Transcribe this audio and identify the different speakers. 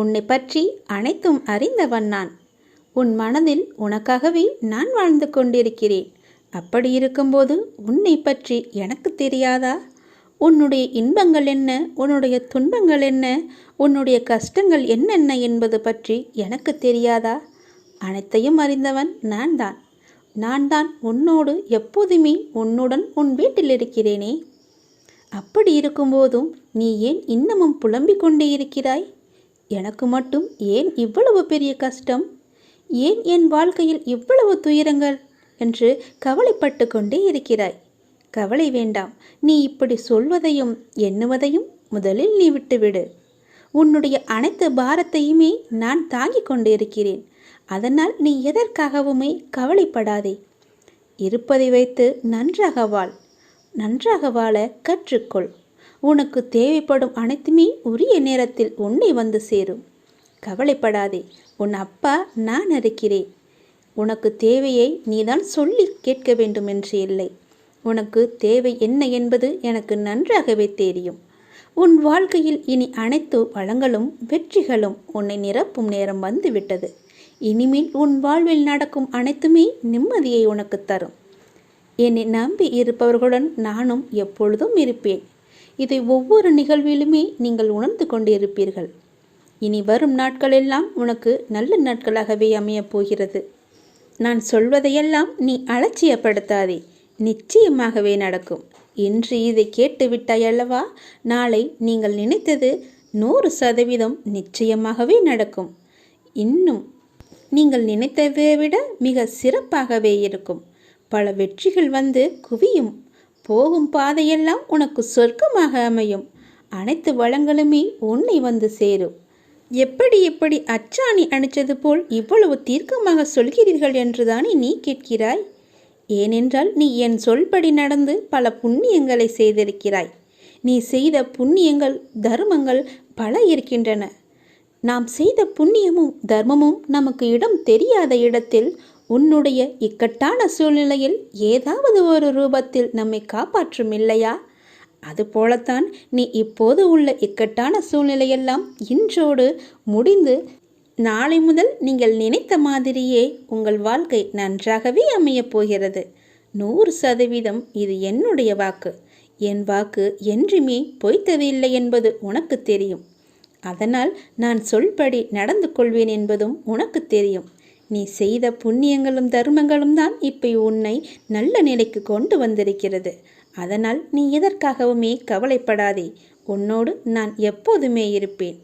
Speaker 1: உன்னை பற்றி அனைத்தும் அறிந்தவன் நான். உன் மனதில் உனக்காகவே நான் வாழ்ந்து கொண்டிருக்கிறேன். அப்படி இருக்கும்போது உன்னை பற்றி எனக்கு தெரியாதா? உன்னுடைய இன்பங்கள் என்ன? உன்னுடைய துன்பங்கள் என்ன? உன்னுடைய கஷ்டங்கள் என்னென்ன என்பது பற்றி எனக்கு தெரியாதா? அனைத்தையும் அறிந்தவன் நான் தான். நான் தான் உன்னோடு எப்போதுமே உன்னுடன் உன் வீட்டில் இருக்கிறேனே. அப்படி இருக்கும்போதும் நீ ஏன் இன்னமும் புலம்பிக் கொண்டே இருக்கிறாய்? எனக்கு மட்டும் ஏன் இவ்வளவு பெரிய கஷ்டம்? ஏன் என் வாழ்க்கையில் இவ்வளவு துயரங்கள்? என்று கவலைப்பட்டு கொண்டே இருக்கிறாய். கவலை வேண்டாம். நீ இப்படி சொல்வதையும் எண்ணுவதையும் முதலில் நீ விட்டுவிடு. உன்னுடைய அனைத்து பாரத்தையுமே நான் தாங்கிக் கொண்டிருக்கிறேன். அதனால் நீ எதற்காகவுமே கவலைப்படாதே. இருப்பதை வைத்து நன்றாக வாழ். நன்றாக வாழ கற்றுக்கொள். உனக்கு தேவைப்படும் அனைத்துமே உரிய நேரத்தில் உன்னை வந்து சேரும். கவலைப்படாதே உன் அப்பா நான் இருக்கிறேன் உனக்கு தேவையை நீதான் சொல்லி கேட்க வேண்டும் என்று இல்லை. உனக்கு தேவை என்ன என்பது எனக்கு நன்றாகவே தெரியும். உன் வாழ்க்கையில் இனி அனைத்து வளங்களும் வெற்றிகளும் உன்னை நிரப்பும் நேரம் வந்துவிட்டது. இனிமேல் உன் வாழ்வில் நடக்கும் அனைத்துமே நிம்மதியை உனக்கு தரும். என்னை நம்பி இருப்பவர்களுடன் நானும் எப்பொழுதும் இருப்பேன். இதை ஒவ்வொரு நிகழ்விலுமே நீங்கள் உணர்ந்து கொண்டிருப்பீர்கள். இனி வரும் நாட்களெல்லாம் உனக்கு நல்ல நாட்களாகவே அமையப் போகிறது. நான் சொல்வதையெல்லாம் நீ அலட்சியப்படுத்தாதே. நிச்சயமாகவே நடக்கும். இன்று இதை கேட்டுவிட்டாயல்லவா நாளை நீங்கள் நினைத்தது நூறு சதவீதம் நிச்சயமாகவே நடக்கும். இன்னும் நீங்கள் நினைத்ததை விட மிக சிறப்பாகவே இருக்கும். பல வெற்றிகள் வந்து குவியும் போகும் பாதையெல்லாம் உனக்கு சொர்க்கமாக அமையும். அனைத்து வளங்களுமே உன்னை வந்து சேரும். எப்படி எப்படி அச்சாணி அணிச்சது போல் இவ்வளவு தீர்க்கமாக சொல்கிறீர்கள் என்றுதானே நீ கேட்கிறாய்? ஏனென்றால் நீ என் சொல்படி நடந்து பல புண்ணியங்களை செய்திருக்கிறாய். நீ செய்த புண்ணியங்கள் தர்மங்கள் பல இருக்கின்றன. நாம் செய்த புண்ணியமும் தர்மமும் நமக்கு இடம் தெரியாத இடத்தில் உன்னுடைய இக்கட்டான சூழ்நிலையில் ஏதாவது ஒரு ரூபத்தில் நம்மை காப்பாற்றும் இல்லையா? அதுபோலத்தான் நீ இப்போது உள்ள இக்கட்டான சூழ்நிலையெல்லாம் இன்றோடு முடிந்து நாளை முதல் நீங்கள் நினைத்த மாதிரியே உங்கள் வாழ்க்கை நன்றாகவே அமையப் போகிறது. நூறு சதவீதம் இது என்னுடைய வாக்கு. என் வாக்கு என்றுமே பொய்த்தது இல்லை என்பது உனக்கு தெரியும். அதனால் நான் சொல்படி நடந்து கொள்வேன் என்பதும் உனக்கு தெரியும். நீ செய்த புண்ணியங்களும் தர்மங்களும் தான் இப்போ உன்னை நல்ல நிலைக்கு கொண்டு வந்திருக்கிறது. அதனால் நீ எதற்காகவுமே கவலைப்படாதே. உன்னோடு நான் எப்போதுமே இருப்பேன்.